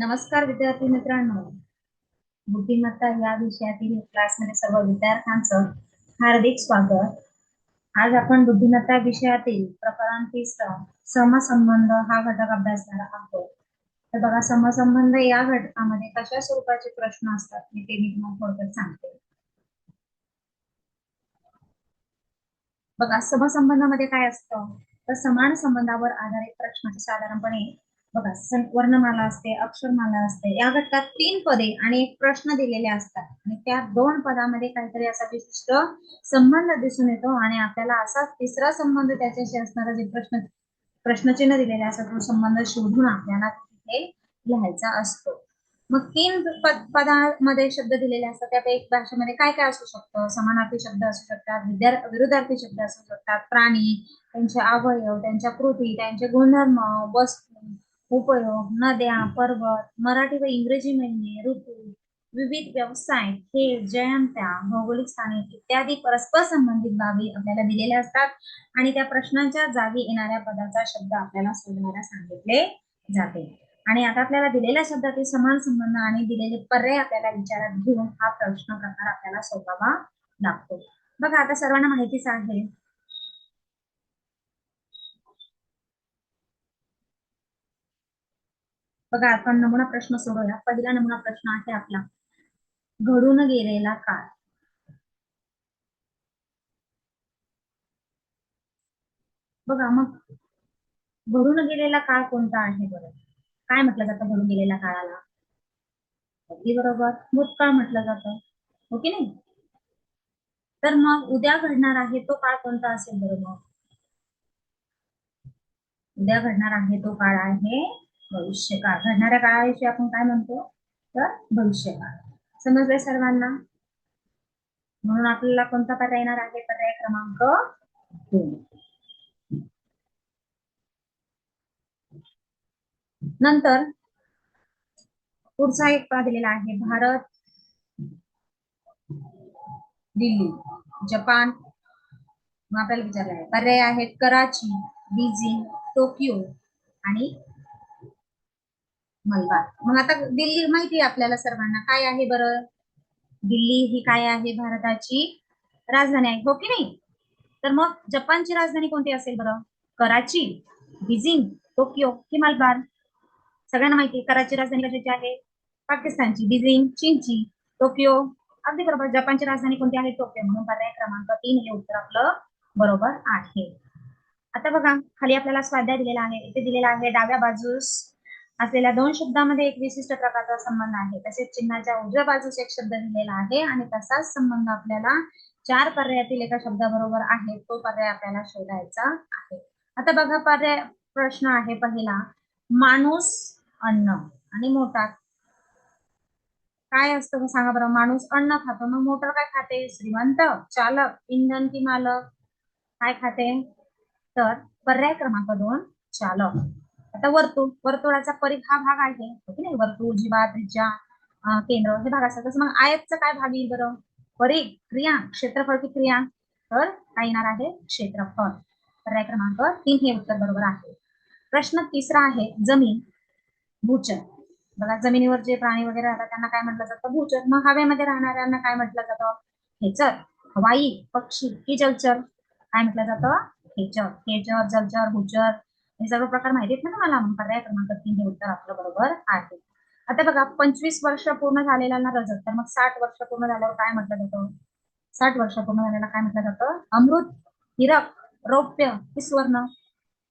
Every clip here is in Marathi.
नमस्कार विद्यार्थी मित्रांनो. बुद्धिमत्ता या विषयातील क्लासमध्ये सर्व विद्यार्थ्यांचं हार्दिक स्वागत. आज आपण बुद्धिमत्ता विषयातील प्रकरण तिसरा समसंबंध हा घटक अभ्यासणार आहोत. तर बघा समसंबंध या घटकामध्ये कशा स्वरूपाचे प्रश्न असतात मी ते मी तुम्हाला थोडक्यात सांगते. बघा समसंबंधामध्ये काय असतं? तर समान संबंधावर आधारित प्रश्न साधारणपणे बघा सं- वर्णमाला असते अक्षरमाला असते या घटकात तीन पदे आणि एक प्रश्न दिलेले असतात. आणि त्या दोन पदामध्ये काहीतरी असा विशिष्ट संबंध दिसून येतो आणि आपल्याला असा तिसरा संबंध त्याच्याशी असणारा जे प्रश्न प्रश्नचिन्ह दिलेले असतात तो संबंध शोधून आपल्याला तिथे लिहायचा असतो. मग तीन पदामध्ये शब्द दिलेले असतात त्यापैकी भाषेमध्ये काय काय असू शकतं? समानार्थी शब्द असू शकतात विद्यार विरुद्धार्थी शब्द असू शकतात प्राणी त्यांचे अवयव त्यांच्या कृती त्यांचे गुणधर्म वस्तू उपयोग नद्या पर्वत मराठी व इंग्रजी महिने ऋतू विविध व्यवसाय खेळ जयंत्या भौगोलिक स्थाने इत्यादी परस्पर संबंधित बाबी आपल्याला दिलेल्या असतात आणि त्या प्रश्नांच्या जागी येणाऱ्या पदाचा शब्द आपल्याला शोधण्याला सांगितले जाते. आणि आता आपल्याला दिलेल्या शब्दातील समान संबंध आणि दिलेले पर्याय आपल्याला विचारात घेऊन हा प्रश्न प्रकार आपल्याला सोपावा लागतो. बघा आता सर्वांना माहितीच आहे बघा आपण नमुना प्रश्न सोडवूया. पहिला नमुना प्रश्न आहे आपला घडून गेलेला काळ. बघा मग घडून गेलेला काळ कोणता आहे बरं? काय म्हटलं जातं घडून गेलेल्या काळाला? अगदी बरोबर. भूतकाळ म्हटलं जातं. हो ओके नाही? तर मग उद्या घडणार आहे तो काळ कोणता असेल बरोबर उद्या घडणार आहे तो काळ आहे भविष्यकाळ. घडणाऱ्या काळाविषयी आपण काय म्हणतो? तर भविष्यकाळ. समजलंय सर्वांना? म्हणून आपल्याला कोणता पर्याय येणार आहे? पर्याय क्रमांक दोन. नंतर पुढचा एक पा दिलेला आहे. भारत दिल्ली जपान. मग आपल्याला विचारलं आहे. पर्याय आहेत कराची बीजिंग टोकियो आणि मलबार मग आता दिल्ली माहिती आहे आपल्याला सर्वांना. काय आहे बरं? दिल्ली ही काय आहे भारताची राजधानी आहे हो की नाही? तर मग जपानची राजधानी कोणती असेल बरं? कराची बीजिंग टोकियो की मलबार सगळ्यांना माहिती कराची राजधानी कशाची आहे? पाकिस्तानची. बीजिंग चीनची. टोकियो. अगदी बरोबर. जपानची राजधानी कोणती आहे? टोकियो. म्हणून पर्याय क्रमांक तीन हे उत्तर आपलं बरोबर आहे. आता बघा खाली आपल्याला स्वाध्याय दिलेला आहे. इथे दिलेला आहे डाव्या बाजूस असलेल्या दोन शब्दामध्ये एक विशिष्ट प्रकारचा संबंध आहे. तसेच चिन्हाच्या उजव्या बाजूस एक शब्द दिलेला आहे आणि तसाच संबंध आपल्याला चार पर्यायातील एका शब्दाबरोबर आहे. तो पर्याय आपल्याला शोधायचा आहे. आता बघा पर्याय प्रश्न आहे पहिला. माणूस अन्न आणि मोटार. काय असतं सांगा बरं. माणूस अन्न खातो. मग मोटर काय खाते? श्रीमंत चालक इंधन की मालक. काय खाते? तर पर्याय क्रमांक दोन चालक. आता वर्तुळ वर्तुळाचा परिघ हा भाग आहे हो की नाही? वर्तुळ जीवा त्रिज्या केंद्र हे भाग असतात. तसं मग आयतचा काय भाग येईल बरं? परिघ क्रिया क्षेत्रफळ की क्रिया? तर काय येणार आहे? क्षेत्रफळ. पर्याय क्रमांक तीन हे उत्तर बरोबर आहे. प्रश्न तिसरा आहे जमीन भूचर. बघा जमिनीवर जे प्राणी वगैरे राहतात त्यांना काय म्हटलं जातं? भूचर. मग हवेमध्ये राहणाऱ्यांना काय म्हटलं जातं? हेचर हवाई पक्षी की जलचर काय म्हटलं जातं? हेचर हेचर जलचर भूचर. हे सर्व प्रकार माहिती आहेत ना तुम्हाला पर्याय क्रमांक तीन हे उत्तर आपलं बरोबर आहे. आता बघा पंचवीस वर्ष पूर्ण झालेला ना रजत तर मग साठ वर्ष पूर्ण झाल्यावर काय म्हटलं जातं? साठ वर्ष पूर्ण झालेला काय म्हटलं जातं? अमृत हिरक रौप्य हे स्वर्ण.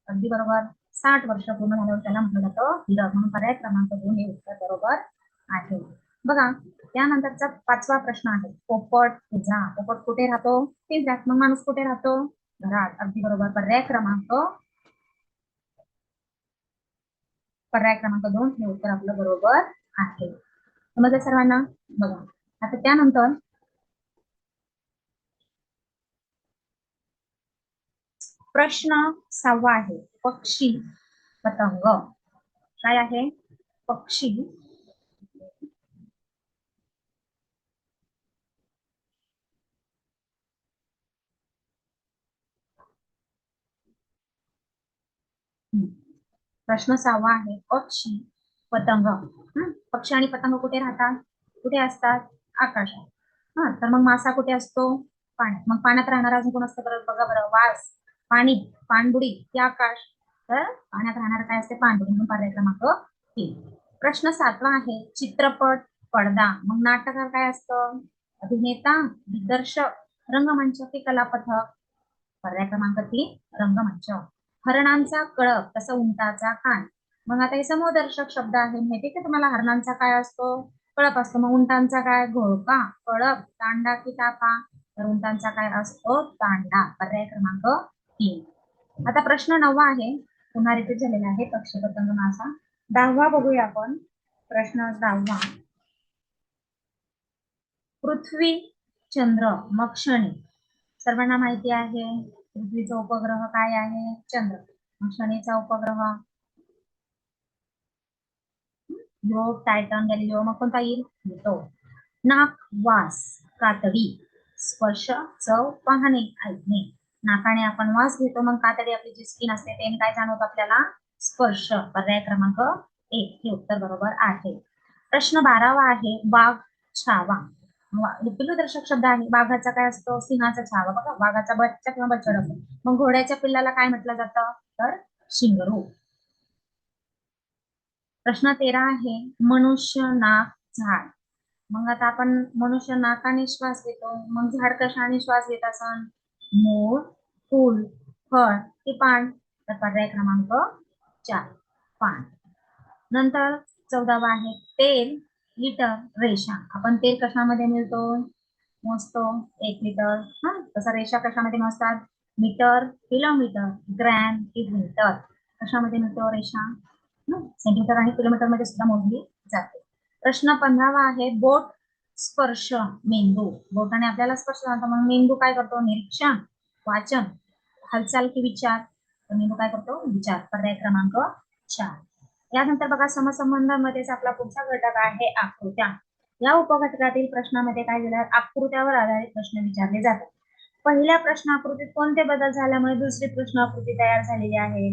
अगदी बरोबर. साठ वर्ष पूर्ण झाल्यावर त्याला म्हटलं जातं हिरक. म्हणून पर्याय क्रमांक दोन हे उत्तर बरोबर आहे. बघा त्यानंतरचा पाचवा प्रश्न आहे. पोपट पिझ्झा पोपट कुठे राहतो? पिंजऱ्यात मग माणूस कुठे राहतो? घरात. अगदी बरोबर. पर्याय क्रमांक पर्याय क्रमांक दोन हे उत्तर आपलं बरोबर आहे. समजलं सर्वांना? बघा. आता त्यानंतर प्रश्न सहावा आहे. पक्षी पतंग. काय आहे? पक्षी प्रश्न सहावा आहे पक्षी पतंग. पक्षी आणि पतंग कुठे राहतात? कुठे असतात? आकाशात. हा? तर मग मासा कुठे असतो? पाण्यात. मग पाण्यात राहणारा अजून कोण असतं? बरं बघा बरं. वास पाणी पाणबुडी ते आकाश. तर पाण्यात राहणार काय असते? पाणबुडी. म्हणून पर्याय क्रमांक तीन प्रश्न सातवा आहे चित्रपट पडदा. मग नाटककार काय असतं? अभिनेता दिग्दर्शक रंगमंच की कलापथक? पर्याय क्रमांक तीन रंगमंच. हरणांचा कळप तसं उंटाचा कान. मग आता हे समोदर्शक शब्द आहे माहिती का तुम्हाला? हरणांचा काय असतो? कळप असतो. मग उंटांचा काय? घोळका कळप तांडा की टाका? तर उंटांचा काय असतो? तांडा. पर्याय क्रमांक तीन. आता प्रश्न नववा आहे. पुन्हा रिपीट झालेला आहे. पक्षी पतंग मासा दहावा बघूया आपण. प्रश्न दहावा. पृथ्वी चंद्र मक्षणी सर्वांना माहिती आहे? पृथ्वीचा उपग्रह काय आहे? चंद्र. शनीचा उपग्रह? योग टायटन गॅलिओ मग कोणता येईल? तो नाक वास कातडी. स्पर्श चव पाहणे ऐकणे. नाकाने आपण वास घेतो मग कातडी आपली जी स्किन असते ते काय जाणवत आपल्याला? स्पर्श. पर्याय क्रमांक एक. हे उत्तर बरोबर आहे. प्रश्न बारावा आहे वाघ छावा. पिल्लूदर्शक शब्द आहे वाघाचा काय असतो? सिंहाचा छावा. बघा वाघाचा बच्चा किंवा बच्चा असतो. मग घोड्याच्या पिल्लाला काय म्हटलं जातं? तर शिंगरू. प्रश्न तेरा आहे मनुष्य नाक झाड. मग आता आपण मनुष्य नाकाने श्वास घेतो. मग झाड कशाने श्वास घेत असन? मूळ फूल फळ ते पान? तर पर्याय क्रमांक चार पान. नंतर चौदावा आहे तेल. लिटर रेषा. आपण तेल कशामध्ये मिळतो? मोजतो एक लिटर. हा तसा रेषा कशामध्ये मोजतात? Metre kilometre gram kilometre. Metre कशामध्ये मिळतो रेषा? सेंटीमीटर आणि किलोमीटरमध्ये सुद्धा मोजली जाते. प्रश्न पंधरावा आहे बोट स्पर्श मेंदू. बोटाने आपल्याला स्पर्श जाणतो म्हणून मेंदू काय करतो? निरीक्षण वाचन हालचाल की विचार. मेंदू काय करतो? विचार. पर्याय क्रमांक चार. यानंतर बघा समसंबंधामध्येच आपला पुढचा घटक आहे आकृत्या. या उपघटकातील प्रश्नामध्ये काय दिलं आकृत्यावर आधारित प्रश्न विचारले जातात. पहिल्या प्रश्न आकृतीत कोणते बदल झाल्यामुळे दुसरी प्रश्न आकृती तयार झालेली आहे?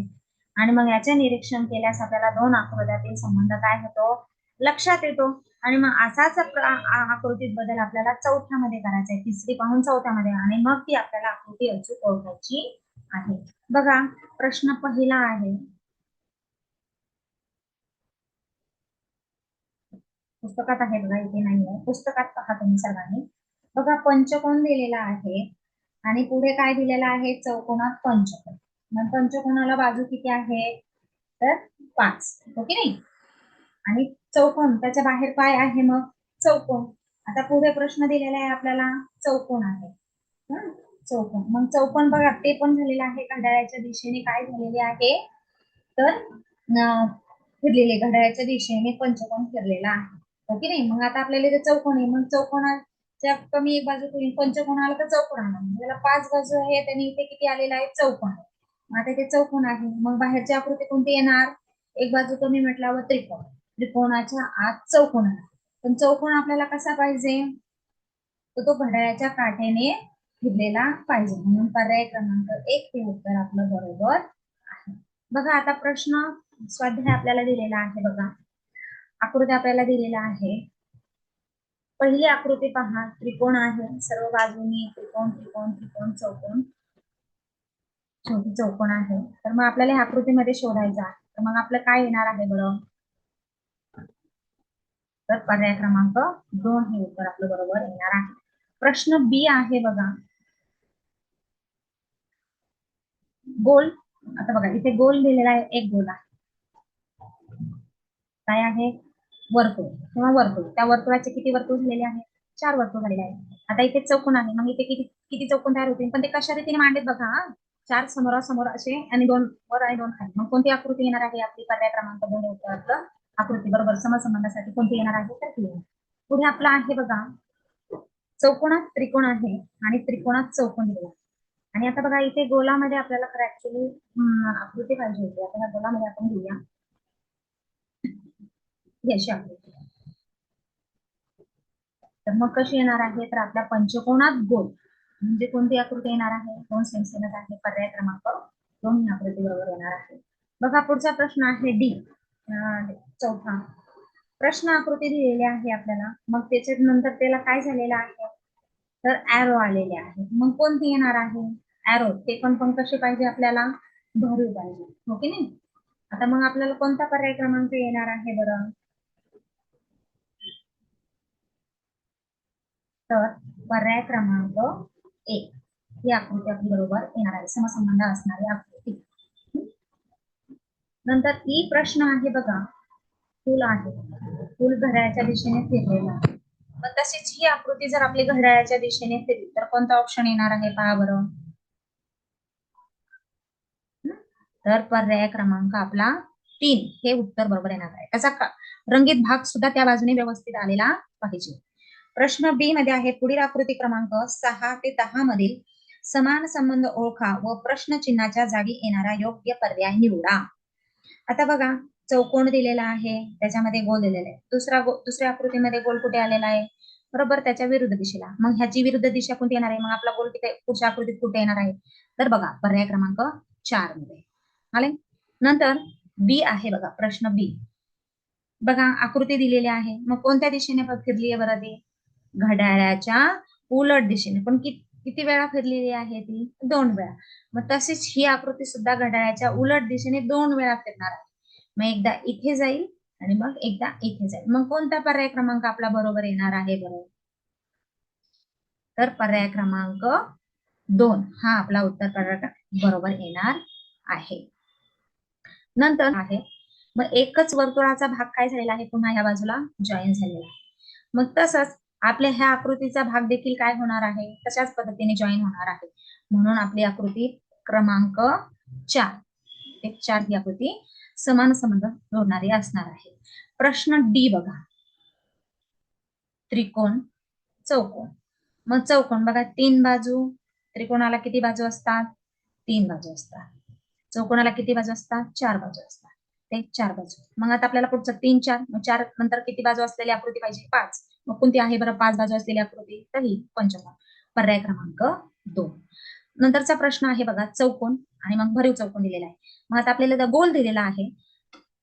आणि मग याचे निरीक्षण केल्यास आपल्याला दोन आकृत्यातील संबंध काय होतो? लक्षात येतो. आणि मग असाच आकृतीत बदल आपल्याला चौथ्यामध्ये करायचा आहे. तिसरी पाहून चौथ्यामध्ये. आणि मग ती आपल्याला आकृती अचूक ओळखायची आहे. बघा प्रश्न पहिला आहे. पुस्तकात आहे बघा इथे नाही आहे पुस्तकात पहा तुम्ही सर्वांनी. बघा पंचकोन दिलेला आहे? आणि पुढे काय दिलेलं आहे? चौकोनात पंचकोन मग पंचकोनाला बाजू किती आहे? तर पाच. ओके नाही? आणि चौकोन त्याच्या बाहेर काय आहे मग? चौकोन. आता पुढे प्रश्न दिलेला आहे आपल्याला. चौकोन आहे. चौकोन. मग चौकोन बघा ते पण झालेलं आहे. घड्याळाच्या दिशेने काय झालेले आहे? तर फिरलेले घड्याळाच्या दिशेने पंचकोन फिरलेला आहे. हो की नाही? मग आता आपल्याला इथे चौकोन आहे. मग चौकोनाच्या कमी एक बाजू कमी पंचकोन आला तर चौकोन आला. त्याला पाच बाजू आहे त्यांनी इथे किती आलेला आहे? चौकोन. मग आता इथे चौकोन आहे. मग बाहेरची आकृती कोणती येणार? एक बाजू कमी म्हटल्यावर त्रिकोण. त्रिकोणाच्या आत चौकोन पण चौकोन आपल्याला कसा पाहिजे? तर तो घड्याळाच्या काठ्याने फिरलेला पाहिजे. म्हणून पर्याय क्रमांक एक ते उत्तर आपलं बरोबर आहे. बघा आता प्रश्न स्वाध्याय आपल्याला दिलेला आहे बघा. आकृती आपल्याला दिलेला आहे. पहिली आकृती पहा त्रिकोण आहे. सर्व बाजूनी त्रिकोण त्रिकोण त्रिकोण चौकोन शेवटी चौकोन आहे. तर मग आपल्याला ह्या आकृतीमध्ये शोधायचं आहे. तर मग आपलं काय येणार आहे बरं? तर पर्याय क्रमांक दोन हे उत्तर आपलं बरोबर येणार आहे. प्रश्न बी आहे बघा. गोल. आता बघा इथे गोल दिलेला आहे एक गोल आहे. काय आहे? वर्तुळ. किंवा वर्तुळ. त्या वर्तुळाचे किती वर्तुळ झालेले आहेत? चार वर्तुळ झालेले आहेत. आता इथे चौकोन आहे. मग इथे किती किती चौकोन तयार होतील? पण ते कशा रीतीने मांडलेत बघा चार समोरासमोर असे आणि दोन वर आणि दोन खाली. मग कोणती आकृती येणार आहे? आपली पर्याय क्रमांक दोन हे आकृती. बरोबर. समसंबंधासाठी कोणती येणार आहे? तर ती पुढे आपलं आहे बघा चौकोनात त्रिकोण आहे आणि त्रिकोणात चौकोन दिला आणि आता बघा इथे गोलामध्ये आपल्याला खरं ऍक्च्युली आकृती पाहिजे होती. आता ह्या गोलामध्ये आपण घेऊया. ही आकृती तर मग कशी येणार आहे? तर आपल्या पंचकोनात गोल. म्हणजे कोणती आकृती येणार आहे? दोन सेंटीमीटर आहे. पर्याय क्रमांक दोन ही आकृती बरोबर येणार आहे. बघा पुढचा प्रश्न आहे डी. चौथा. प्रश्न आकृती दिलेली आहे आपल्याला. मग त्याच्या नंतर त्याला काय झालेलं आहे? तर ऍरो आलेले आहे. मग कोणती येणार आहे? ऍरो ते पण पण कसे पाहिजे आपल्याला? भरू पाहिजे. हो ओके नाही? आता मग आपल्याला कोणता पर्याय क्रमांक येणार आहे बरं? तर पर्याय क्रमांक एक. ही आकृती आपली बरोबर येणार आहे. समसंबंध असणारी आकृती. नंतर ती प्रश्न आहे बघा. फुल आहे. फुल घड्याळच्या दिशेने फिरलेला आहे. मग तशीच ही आकृती जर आपली घड्याळाच्या दिशेने फिरली तर कोणता ऑप्शन येणार आहे पहा बरं. तर पर्याय क्रमांक आपला तीन. हे उत्तर बरोबर येणार आहे. त्याचा रंगीत भाग सुद्धा त्या बाजूने व्यवस्थित आलेला पाहिजे. प्रश्न बी मध्ये आहे पुढील आकृती क्रमांक सहा ते दहा मधील समान संबंध ओळखा व प्रश्न चिन्हाच्या जागी येणारा योग्य पर्याय निवडा. आता बघा चौकोन दिलेला आहे त्याच्यामध्ये गोल दिलेला आहे. दुसरा गो दुसऱ्या आकृतीमध्ये गोल कुठे आलेला आहे? बरोबर त्याच्या विरुद्ध दिशेला. मग ह्याची विरुद्ध दिशा कोणती येणार आहे? मग आपला गोल तिथे पुढच्या आकृतीत कुठे येणार आहे? तर बघा पर्याय क्रमांक चारमध्ये. आले? नंतर बी आहे बघा प्रश्न बी बघा आकृती दिलेली आहे. मग कोणत्या दिशेने फिरली आहे बरं ती? घड्याळाच्या उलट दिशेने. पण किती वेळा फिरलेली आहे ती? दोन वेळा. मग तसेच ही आकृती सुद्धा घड्याळाच्या उलट दिशेने दोन वेळा फिरणार आहे. मग एकदा इथे जाईल आणि मग एकदा इथे जाईल. मग कोणता पर्याय क्रमांक आपला बरोबर येणार आहे बरोबर तर पर्याय क्रमांक दोन हा आपला उत्तर पर्याय बरोबर येणार आहे. नंतर आहे. मग एकच वर्तुळाचा भाग काय झालेला आहे? पुन्हा या बाजूला जॉईन झालेला आहे. मग तसंच आपल्या ह्या आकृतीचा भाग देखील काय होणार आहे? तशाच पद्धतीने जॉईन होणार आहे. म्हणून आपली आकृती क्रमांक चार. एक चार ही आकृती समान संबंध जोडणारी असणार आहे. प्रश्न डी बघा. त्रिकोण चौकोन मग चौकोन बघा तीन बाजू. त्रिकोणाला किती बाजू असतात? तीन बाजू असतात. चौकोनाला किती बाजू असतात? चार बाजू असतात. ते चार बाजू. मग आता आपल्याला पुढचं तीन चार. मग चार नंतर किती बाजू असलेली आकृती पाहिजे? पाच. मग कोणती आहे बरं? पाच बाजू असलेली आकृती. तर ही पंचकोन. पर्याय क्रमांक दोन. नंतरचा प्रश्न आहे बघा चौकोन. आणि मग भरीव चौकोन दिलेला आहे. मग आता आपल्याला गोल दिलेला आहे.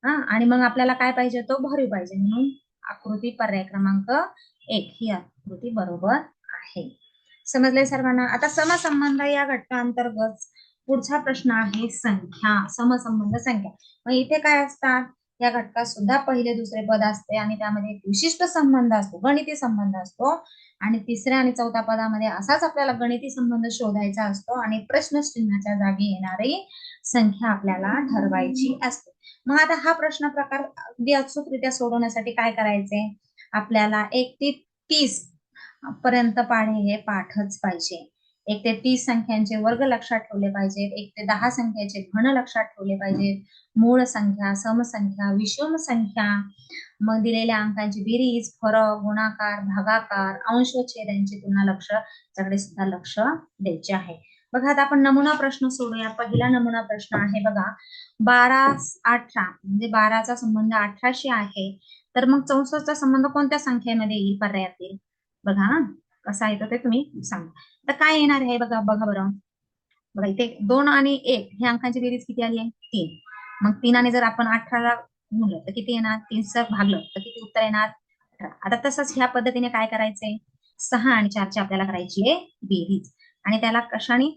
हा? आणि मग आपल्याला काय पाहिजे? तो भरीव पाहिजे. म्हणून आकृती पर्याय क्रमांक एक. ही आकृती बरोबर आहे. समजले सर्वांना? आता समसंबंध या घटकांतर्गत पुढचा प्रश्न आहे संख्या समसंबंध संख्या. मग इथे काय असतात? या घटकात सुद्धा पहिले दुसरे पद असते आणि त्यामध्ये एक विशिष्ट संबंध असतो गणिती संबंध असतो. आणि तिसऱ्या आणि चौथ्या पदामध्ये असाच आपल्याला गणिती संबंध शोधायचा असतो आणि प्रश्नचिन्हाच्या जागी येणारी संख्या आपल्याला ठरवायची असते. मग आता हा प्रश्न प्रकार अगदी अचूकरित्या सोडवण्यासाठी काय करायचे? आपल्याला एक ते तीस पर्यंत पाढे हे पाठच पाहिजे. एक ते तीस संख्यांचे वर्ग लक्षात ठेवले पाहिजेत एक ते दहा संख्याचे घन लक्षात ठेवले पाहिजेत. मूळ संख्या समसंख्या विषम संख्या मग दिलेल्या अंकांची बेरीज फरक गुणाकार भागाकार अंश व यांची तुलना लक्ष त्याकडे सुद्धा लक्ष द्यायचे आहे. बघा आता आपण नमुना प्रश्न सोडूया. पहिला नमुना प्रश्न आहे बघा बारा अठरा म्हणजे बाराचा संबंध अठराशी आहे. तर मग चौसष्टचा संबंध कोणत्या संख्येमध्ये येईल पर्यायातील? बघा कसा येतो ते तुम्ही सांगा. तर काय येणार आहे? बघा बघा बरं. बघा इथे दोन आणि एक हे अंकांची बेरीज किती आली आहे? तीन. मग तीनाने जर आपण अठराला गुणलं तर किती येणार? तीनचं भागलं तर किती उत्तर येणार? अठरा. आता तसंच ह्या पद्धतीने काय करायचंय? सहा आणि चारची आपल्याला करायची आहे बेरीज. आणि त्याला कशाने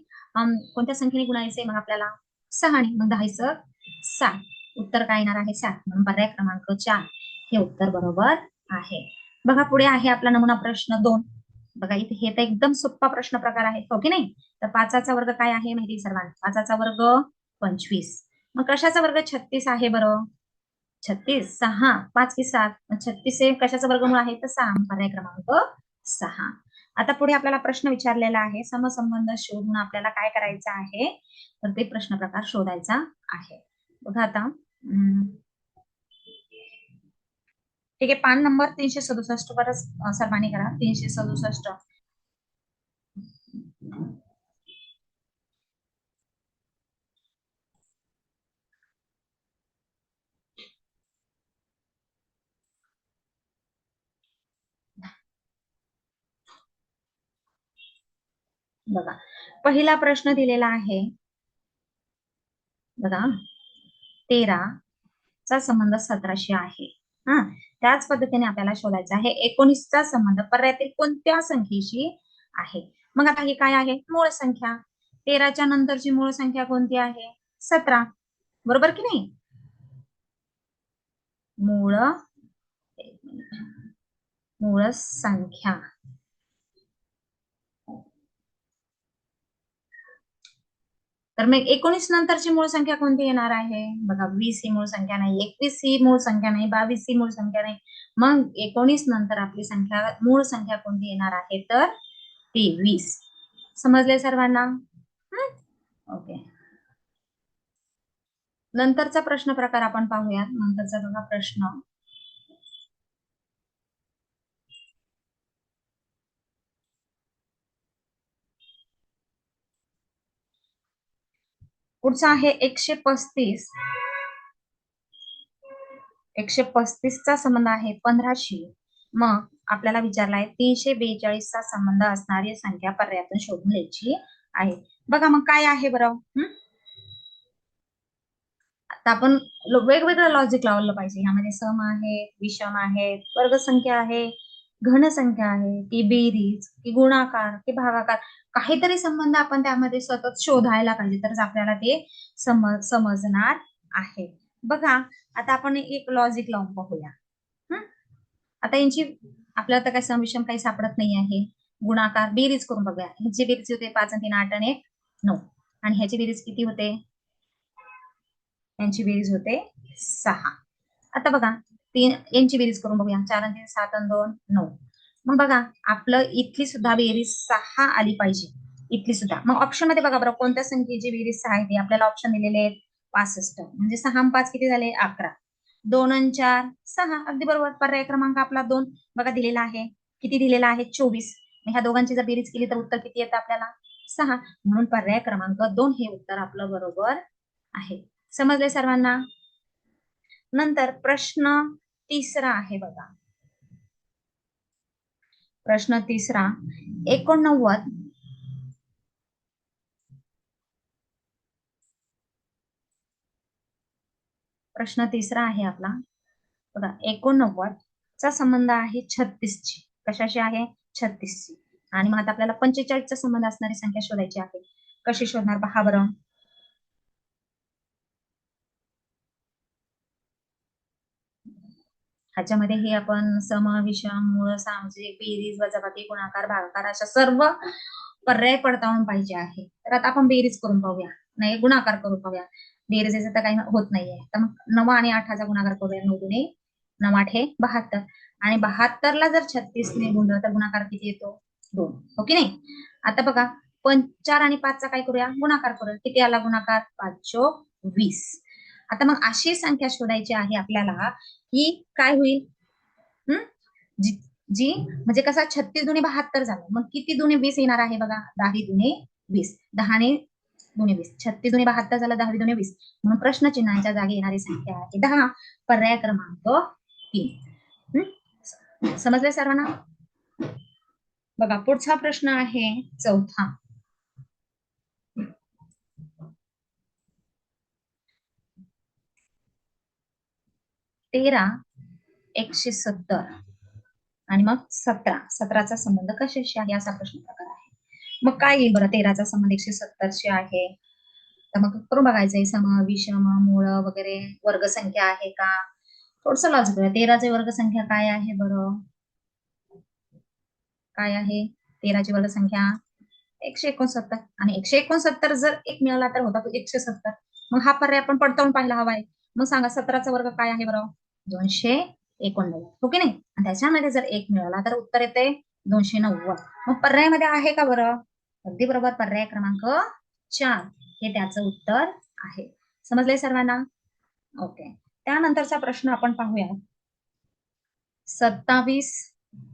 कोणत्या संख्येने गुणायचंय मग आपल्याला? सहाने. मग दहायचं सात. उत्तर काय येणार आहे? सात. म्हणून पर्याय क्रमांक चार. हे उत्तर बरोबर आहे. बघा पुढे आहे आपला नमुना प्रश्न दोन. बघा इथे हे तर एकदम सोपा प्रश्न प्रकार आहे. हो नाही? तर पाचाचा वर्ग काय आहे माहिती सर्वांना? पाचाचा वर्ग पंचवीस. मग कशाचा वर्ग छत्तीस आहे बरं? छत्तीस सहा. पाच की सात? छत्तीस हे कशाचा वर्गमूळ आहे? तर सहा. पर्याय क्रमांक सहा. आता पुढे आपल्याला प्रश्न विचारलेला आहे. समसंबंध शोधून आपल्याला काय करायचं आहे? तर ते प्रश्न प्रकार शोधायचा आहे. बघा आता. ठीक आहे पान नंबर तीनशे सदुसष्ट वरच सर्वांनी करा. तीनशे सदुसष्ट. बघा पहिला प्रश्न दिलेला आहे बघा तेरा चा संबंध सतराशे आहे. हा त्याच पद्धतीने आपल्याला शोधायचं आहे. एकोणीसचा संबंध पर्यायातील कोणत्या संख्येशी आहे? मग आता ही काय आहे? मूळ संख्या. तेराच्या नंतरची मूळ संख्या कोणती आहे? सतरा. बरोबर की नाही? मूळ मूळ संख्या. तर मग एकोणीस नंतरची मूळ संख्या कोणती येणार आहे? बघा वीस ही मूळ संख्या नाही एकवीस ही मूळ संख्या नाही बावीस ही मूळ संख्या नाही. मग एकोणीस नंतर आपली संख्या मूळ संख्या कोणती येणार आहे? तर ती वीस. समजले सर्वांना? ओके. नंतरचा प्रश्न प्रकार आपण पाहूयात. नंतरचा बघा प्रश्न. पुढचा आहे एकशे पस्तीस. एकशे पस्तीसचा संबंध आहे पंधराशी. मग आपल्याला विचारलाय तीनशे बेचाळीसचा संबंध असणारी संख्या पर्यायातून शोधून घ्यायची आहे. बघा मग काय आहे बरं? आता आपण वेगवेगळं लॉजिक लावलं पाहिजे. ह्यामध्ये सम आहे विषम आहे वर्गसंख्या आहे. घनसंख्या आहे की बेरीज की गुणाकार की भागाकार काहीतरी संबंध आपण त्यामध्ये सतत शोधायला पाहिजे. तरच आपल्याला ते समज समजणार आहे. बघा आता आपण एक लॉजिक लावून पाहूया आता यांची आपल्याला तर काही समविषम काही सापडत नाही आहे. गुणाकार बेरीज करून बघूया. ह्याची बेरीज होते पाच आणि तीन आठ आणि एक नऊ. आणि ह्याची बेरीज किती होते? यांची बेरीज होते सहा. आता बघा तीन यांची बेरीज करून बघूया. चार आणि तीन सात आणि दोन नऊ. मग बघा आपलं इथली सुद्धा बेरीज सहा आली पाहिजे. इथली सुद्धा. मग ऑप्शनमध्ये बघा बरं कोणत्या संख्येची बेरीज सहा आहे आपल्याला ऑप्शन दिलेले आहेत पासष्ट. म्हणजे सहा पाच किती झाले? अकरा. दोन आणि चार सहा. अगदी बरोबर. पर्याय क्रमांक आपला दोन बघा दिलेला आहे. किती दिलेला आहे? चोवीस. ह्या दोघांची जर बेरीज केली तर उत्तर किती येतं आपल्याला? सहा. म्हणून पर्याय क्रमांक दोन हे उत्तर आपलं बरोबर आहे. समजले सर्वांना? नंतर प्रश्न तिसरा आहे बघा. प्रश्न तिसरा एकोणनव्वद. प्रश्न तिसरा आहे आपला. बघा एकोणनव्वद चा संबंध आहे छत्तीसची. कशाशी आहे? छत्तीसची. आणि मग आता आपल्याला पंचेचाळीसचा संबंध असणारी संख्या शोधायची आहे. कशी शोधणार? पहा बरं. ह्याच्यामध्ये हे आपण सम विषम मूळ सामाजिक बेरीज वजाबाकी गुणाकार भागाकार अशा सर्व पर्याय पडताळून पाहिजे आहे. तर आता आपण बेरीज करून पाहूया. नाही गुणाकार करून पाहूया. बेरीजेचा तर काही होत नाहीये. तर मग नऊ आणि आठाचा गुणाकार करूया. नऊ गुणे नऊ आठ हे बहात्तर. आणि बहात्तरला जर छत्तीसने गुणलं तर गुणाकार किती येतो? दोन. हो की नाही? आता बघा पण चार आणि पाचचा काय करूया? गुणाकार करूया. किती आला गुणाकार? पाच वीस. आता मग अशी संख्या शोधायची आहे आपल्याला. ही काय होईल? हम्म जी जी म्हणजे कसा छत्तीस दुने बहात्तर झालं. मग किती दुने वीस येणार आहे बघा? दहा दुने वीस. दहाने दुने वीस. छत्तीस दुने बहात्तर झालं दहावी दुने वीस. म्हणून प्रश्नचिन्हाच्या जागी येणारी संख्या आहे दहा. पर्याय क्रमांक तीन. समजले सर्वांना? बघा पुढचा प्रश्न आहे चौथा. तेरा एकशे सत्तर. आणि मग सतरा. सतराचा संबंध कशाशी आहे? असा प्रश्न प्रकार आहे. मग काय येईल बरं? तेराचा संबंध एकशे सत्तरशी आहे. तर मग करून बघायचंय. सम विषम मूळ वगैरे वर्गसंख्या आहे का? थोडस लॉजिक तेराची वर्गसंख्या काय आहे बरं? काय आहे? तेराची वर्गसंख्या एकशे एकोणसत्तर. आणि एकशे एकोणसत्तर जर एक मिळाला तर होता तो एकशे सत्तर. मग हा पर्याय आपण पडताळून पाहायला आहे मग सांगा सतराचा वर्ग काय आहे बरं? दोनशे एकोणनव्वद. हो ओके नाही? आणि त्याच्यामध्ये जर एक मिळाला तर उत्तर येते दोनशे नव्वद. मग पर्यायामध्ये आहे का बरं? अगदी बरोबर पर्याय क्रमांक चार. हे त्याचं उत्तर आहे. समजले सर्वांना? ओके. त्यानंतरचा प्रश्न आपण पाहूया. सत्तावीस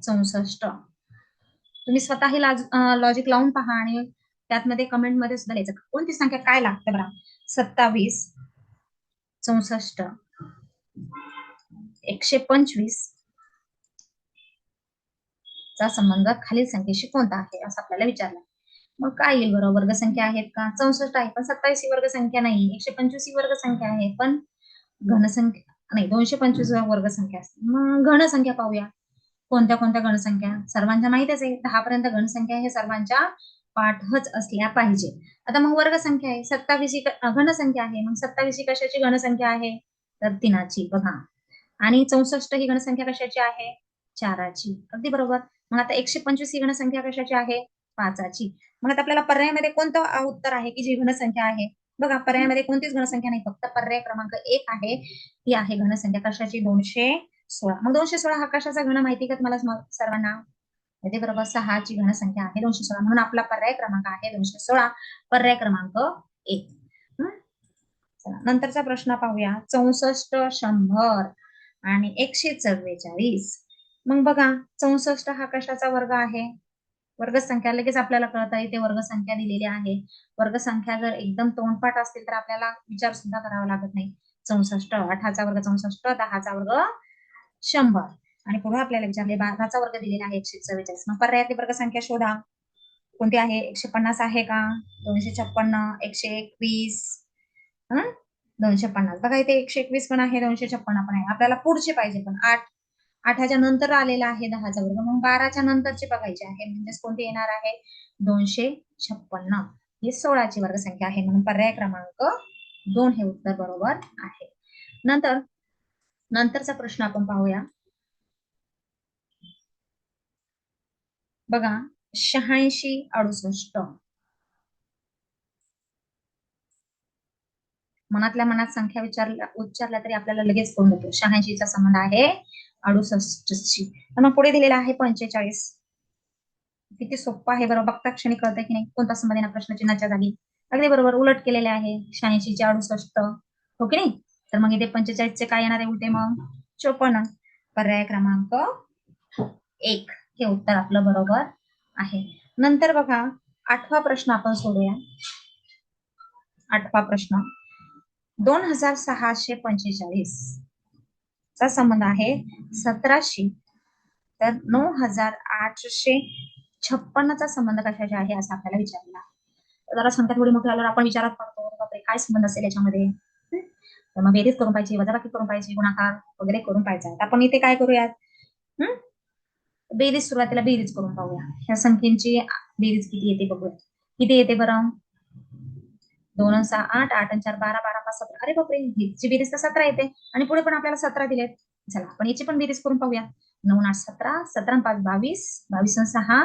चौसष्ट. तुम्ही स्वतःही लॉजिक लावून पहा आणि त्यातमध्ये कमेंटमध्ये सुद्धा लिहायचं. कोणती संख्या काय लागते बरं? सत्तावीस चौसष्ट. एकशे पंचवीस चा संबंध खालील संख्येशी कोणता आहे? असं आपल्याला विचारलं. मग काय येईल बरोबर वर्गसंख्या आहेत का? चौसष्ट आहे पण सत्तावीस ही वर्गसंख्या नाही एकशे पंचवीस ही वर्गसंख्या आहे पण घनसंख्या नाही दोनशे पंचवीस वर्ग संख्या असते. मग घनसंख्या पाहूया. कोणत्या कोणत्या घनसंख्या? सर्वांच्या माहितच आहे. दहा पर्यंत घनसंख्या हे सर्वांच्या पाठच असल्या पाहिजे. आता मग वर्ग संख्या आहे सत्तावीस घनसंख्या आहे. मग सत्तावीस ही कशाची घनसंख्या आहे? तर तीनाची. बघा. आणि चौसष्ट ही घनसंख्या कशाची आहे? चाराची. अगदी बरोबर. मग आता एकशे पंचवीस ही घनसंख्या कशाची आहे? पाचाची. मग आता आपल्याला पर्यायामध्ये कोणतं उत्तर आहे की जी घनसंख्या आहे? बघा पर्यायामध्ये कोणतीच घनसंख्या नाही. फक्त पर्याय क्रमांक एक आहे. ती आहे घनसंख्या. कशाची? दोनशे सोळा. मग दोनशे सोळा हा कशाचा घन माहिती का तुम्हाला सर्वांना? ते बरोबर? सहाची घनसंख्या आहे दोनशे सोळा. म्हणून आपला पर्याय क्रमांक आहे दोनशे सोळा. पर्याय क्रमांक एक. नंतरचा प्रश्न पाहूया. चौसष्ट शंभर आणि एकशे चव्वेचाळीस. मग बघा चौसष्ट हा कशाचा वर्ग आहे? वर्गसंख्या लगेच आपल्याला कळत आहे ते वर्गसंख्या दिलेली आहे. वर्गसंख्या जर एकदम तोंडपाठ असतील तर आपल्याला विचार सुद्धा करावा लागत नाही. चौसष्ट अठाचा वर्ग चौसष्ट दहाचा वर्ग शंभर. आणि पुढे आपल्याला विचारले बाराचा वर्ग दिलेला आहे एकशे चव्वेचाळीस. मग पर्यायातली वर्गसंख्या शोधा. कोणती आहे? एकशे पन्नास आहे का? दोनशे छप्पन्न एकशे एकवीस. हं? दोनशे पन्नास. बघा इथे एकशे एकवीस पण आहे दोनशे छप्पन्न पण आहे. आपल्याला पुढचे पाहिजे पण. आठ आठाच्या नंतर आलेला आहे दहाचा वर्ग. मग बाराच्या नंतरचे बघायचे आहे. म्हणजेच कोणते येणार आहे? दोनशे छप्पन्न. ही सोळाची वर्गसंख्या आहे. म्हणून पर्याय क्रमांक दोन हे उत्तर बरोबर आहे. नंतर नंतरचा प्रश्न आपण पाहूया. बघा शहाऐंशी अडुसष्ट. मनातल्या मनात संख्या विचारल्या उच्चारल्या तरी आपल्याला लगेच कोण होतो शहाऐंशीचा संबंध आहे अडुसष्टची. तर मग पुढे दिलेला आहे पंचेचाळीस. किती सोपं आहे बरोबर बघता क्षणी कळतंय की नाही? कोणता संबंध आहे ना प्रश्नचिन्हाच्या जागी? अगदी बरोबर उलट केलेले आहे. शहाऐंशीचे अडुसष्ट. हो की नाही? तर मग इथे पंचेचाळीसचे काय येणार आहे उलटे मग? चोपन्न. पर्याय क्रमांक एक. हे उत्तर आपलं बरोबर आहे. नंतर बघा आठवा प्रश्न आपण सोडूया. आठवा प्रश्न. दोन हजार सहाशे पंचेचाळीस चा संबंध आहे सतराशे. तर नऊ हजार आठशे छप्पन्नचा संबंध कशाचा आहे असं आपल्याला विचारला. जरा संख्या थोडी मोठी आल्यावर आपण विचारात पडतो बापरे काय संबंध असेल याच्यामध्ये? तर मग बेरीज करून पाहिजे वजाबाकी करून पाहिजे गुणाकार वगैरे करून पाहिजे आपण इथे काय करूयात? हम्म बेरीज सुरुवातीला बेरीज करून पाहूया. ह्या संख्येची बेरीज किती येते बघूया. किती येते बरं? दोन सहा आठ आठ चार बारा बारा पाच सतरा. अरे बापरे हिची बेरीज तर सतरा येते. आणि पुढे पण आपल्याला सतरा दिलेत. चला आपण याची पण बेरीज करून पाहूया. नऊ आठ सतरा सतरा पाच बावीस बावीस सहा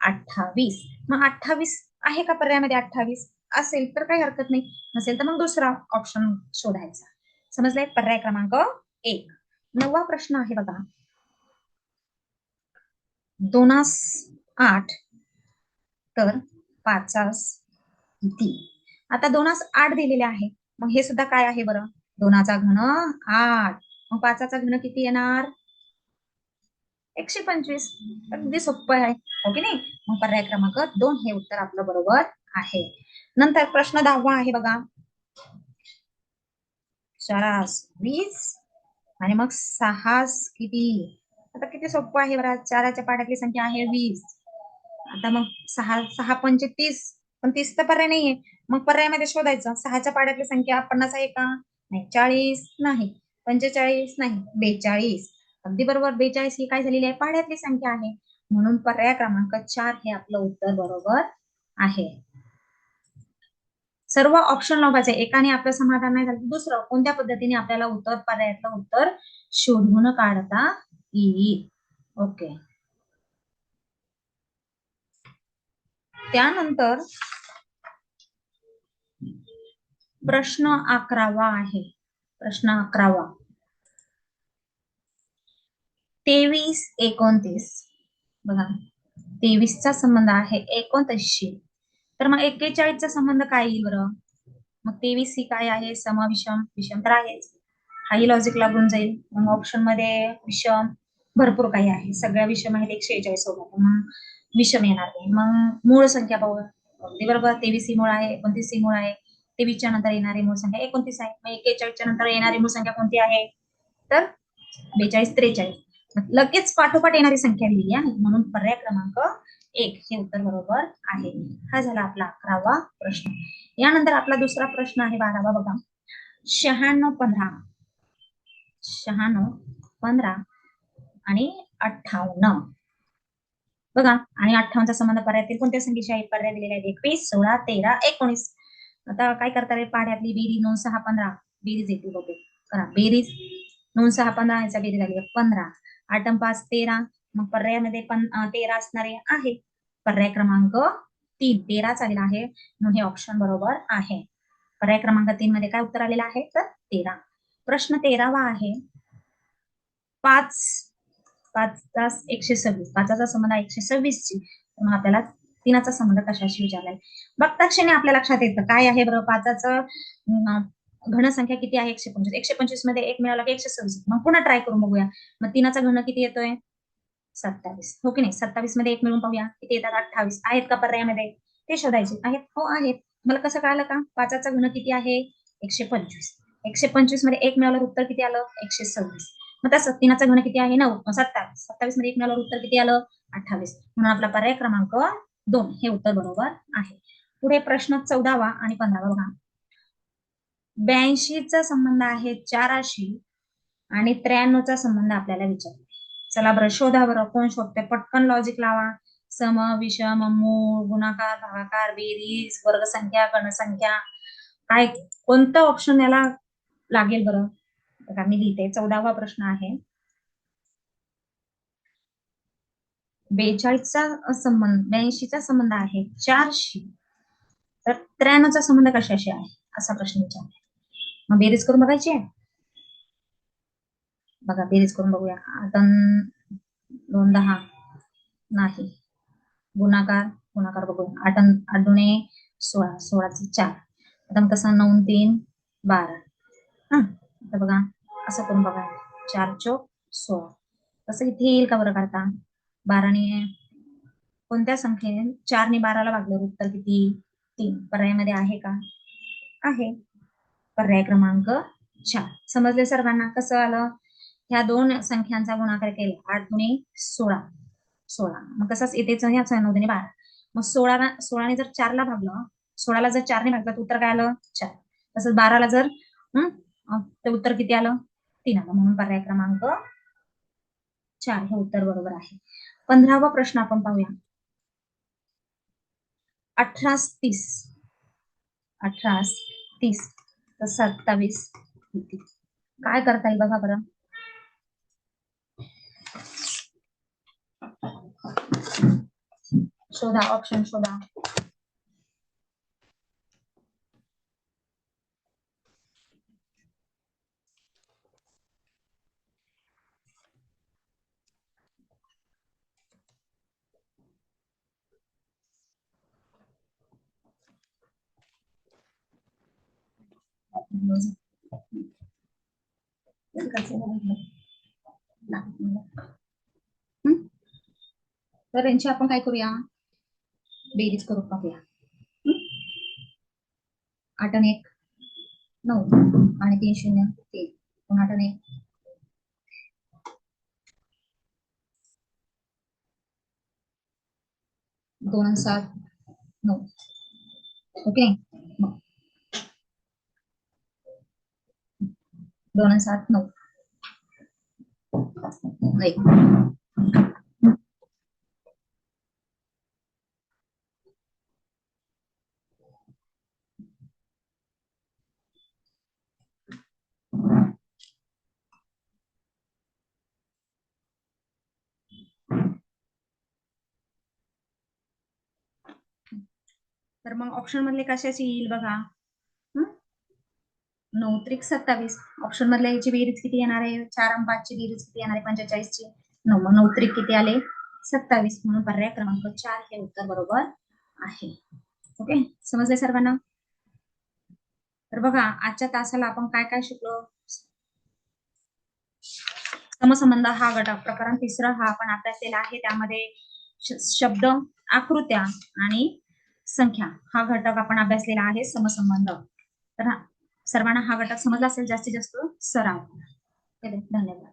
अठ्ठावीस. मग अठ्ठावीस आहे का पर्यायामध्ये अठ्ठावीस? असेल तर काही हरकत नाही. नसेल तर मग दुसरा ऑप्शन शोधायचा. समजलाय? पर्याय क्रमांक एक. नववा प्रश्न आहे बघा. दोनास आठ तर पाचास तीन. आता दोनास आठ दिलेले आहे. मग हे सुद्धा काय आहे बरं? दोनाचा घन आठ. मग पाचाचा घन किती येणार? एकशे पंचवीस. अगदी सोपं आहे. हो ओके नाही? मग पर्याय क्रमांक दोन हे उत्तर आपलं बरोबर आहे. नंतर प्रश्न दहावा आहे बघा. चारास वीस आणि मग सहास किती? आता किती सोपं आहे बरं? चाराच्या पाठातली संख्या आहे वीस. आता मग सहा सहा पंचे तीस. पण तीस तर पर्याय नाहीये. मग पर्यायामध्ये शोधायचं. सहाच्या पाड्यातली संख्या पन्नास आहे का? नाही चाळीस नाही. पंचेचाळीस नाही बेचाळीस. अगदी बरोबर. बेचाळीस ही काय झालेली आहे? पाड्यातली संख्या आहे. म्हणून पर्याय क्रमांक चार हे आपलं उत्तर बरोबर आहे. सर्व ऑप्शन लावायचे एकाने आपलं समाधान नाही झालं दुसरं. कोणत्या पद्धतीने आपल्याला उत्तर पर्यायातलं उत्तर शोधून काढता E. येईल ओके त्यानंतर प्रश्न अकरावा आहे. प्रश्न अकरावा. तेवीस एकोणतीस. बघा. तेवीसचा संबंध आहे एकोणतीसशी. तर मग एक्केचाळीसचा संबंध काय येईल बरं? मग तेवीस ही काय आहे? सम विषम विषम तर आहेच. हाही लॉजिक लागून जाईल. मग ऑप्शनमध्ये विषम भरपूर काही आहे. सगळ्या विषम आहेत एकशे एकेचाळीस सोबत मग विषम येणार नाही. मग मूळ संख्या पाहू अगदी बरोबर. तेवीस ही मूळ आहे एकोणतीस ही मूळ आहे. तेवीसच्या नंतर येणारी मूळ संख्या एकोणतीस आहे. मग एकेचाळीसच्या नंतर येणारी मूळ संख्या कोणती आहे? तर बेचाळीस त्रेचाळीस. लगेच पाठोपाठ येणारी संख्या लिहिली आहे. म्हणून पर्याय क्रमांक एक हे उत्तर बरोबर आहे. हा झाला आपला अकरावा प्रश्न. यानंतर आपला दुसरा प्रश्न आहे बारावा बघा. शहाण्णव पंधरा. शहाण्णव पंधरा आणि अठ्ठावन्न. बघा आणि अठ्ठावन्नचा संबंध पर्यायातील कोणत्या संख्येशी आहे पर्याय दिलेले आहेत एकवीस सोळा तेरा एकोणीस. आता काय करता येईल पाड्यातली बेरीज नऊ सहा पंधरा. बेरीज येतील होते करा बेरीज नऊ सहा पंधरा याचा बेरीज आली पंधरा. आठ पाच तेरा. मग पर्यायामध्ये पण तेरा असणारे आहे. पर्याय क्रमांक तीन. तेराच आलेला आहे. म्हणून हे ऑप्शन बरोबर आहे. पर्याय क्रमांक तीन मध्ये काय उत्तर आलेलं आहे? तर तेरा. प्रश्न तेरावा आहे. पाच पाच तास एकशे सव्वीस. पाचाचा संबंध एकशे सव्वीस ची मग आपल्याला तीनाचा संबंध कशाशी विचारलाय? बघता क्षणी आपल्या लक्षात येतं. काय आहे बरं? पाचाचं घनसंख्या किती आहे? एकशे पंचवीस. एकशे पंचवीसमध्ये एक मिळाला की एकशे सव्वीस. मग पुन्हा ट्राय करून बघूया. मग तीनाचा घन किती येतोय? सत्तावीस. हो की नाही? सत्तावीसमध्ये एक मिळून पाहूया. किती येतात? अठ्ठावीस. आहेत का पर्यायामध्ये? ते शोधायचे. आहेत. हो आहेत. मला कसं कळालं का? पाचाचा घन किती आहे? एकशे पंचवीस. एकशे पंचवीसमध्ये एक मिळाल्यावर उत्तर किती आलं? एकशे सव्वीस. मग त्या तीनाचा घन किती आहे? नऊ. सत्तावीस. सत्तावीसमध्ये एक मिळाल्यावर उत्तर किती आलं? अठ्ठावीस. म्हणून आपला पर्याय क्रमांक दोन. हे उत्तर बरोबर आहे. पुढे प्रश्न चौदावा आणि पंधरावा बघा. ब्याऐंशीचा संबंध आहे चाराशी आणि त्र्याण्णवचा संबंध आपल्याला विचारला चला बरं शोधा बरं. कोण शोधते पटकन लॉजिक लावा. सम विषम मूळ गुणाकार भागाकार बेरीज वर्गसंख्या गणसंख्या काय? कोणतं ऑप्शन याला लागेल बरं. बघा मी लिहिते. चौदावा प्रश्न आहे. बेचाळीसचा संबंध ब्याऐंशीचा संबंध आहे चारशी. तर त्र्याण्णवचा संबंध कशाशी आहे? असा प्रश्न विचारला मग बेरीज करून बघायची आहे? बघा बेरीज करून बघूया. आता दोन दहा. नाही. गुणाकार गुणाकार बघूया. आठ आठ दोन सोळा सोळाचे चार. आता मग तसा नऊ तीन बारा. आता बघा असं करून बघा. चार चोक सोळा. तसं इथे येईल का बरं करता? बाराने कोणत्या संख्येने? चारने बाराला भागलं उत्तर किती? तीन. पर्यायामध्ये आहे का? आहे. पर्याय क्रमांक चार. समजले सर्वांना? कसं आलं? ह्या दोन संख्यांचा गुणाकार केला. आठ गुणे सोळा. सोळा. मग तसंच इथेच ह्या नऊ बारा. मग सोळाला सोळाने जर चारला भागलं सोळाला जर चारने भागलं तर उत्तर काय आलं? चार. तसंच बाराला जर हम्म तर उत्तर किती आलं? तीन आलं. म्हणून पर्याय क्रमांक चार. हे उत्तर बरोबर आहे. पंधरावा प्रश्न आपण पाहूया. अठरास तीस. अठरास तीस. तर सत्तावीस किती? काय करता येईल बघा बरं. शोधा ऑप्शन शोधा हं? तर यांची आपण काय करूया? बेरीज करून पाहूया आठ आणि एक नऊ आणि तीन शून्य तीन. पुन्हा आठ आणि एक. दोन सात नऊ. ओके मग. दोन सात नऊ. तर मग ऑप्शन मधले कशाची येईल बघा. नऊ त्रिक सत्तावीस. ऑप्शन मधल्या याची बेरीज किती येणार आहे? चार आणि पाचची बेरीज किती येणार आहे? पंचेचाळीसची. नऊ नऊ त्रिक किती आले? सत्तावीस. म्हणून पर्याय क्रमांक चार हे उत्तर बरोबर आहे. ओके? समजले सर्वांना? तर बघा आजच्या तासाला आपण काय काय शिकलो? समसंबंध हा घटक प्रकरण तिसरं हा आपण अभ्यासलेला आहे. त्यामध्ये शब्द आकृत्या आणि संख्या हा घटक आपण अभ्यासलेला आहे समसंबंध. तर हा- सर्वांना हा घटक समजला असेल जास्तीत जास्त सराव. धन्यवाद.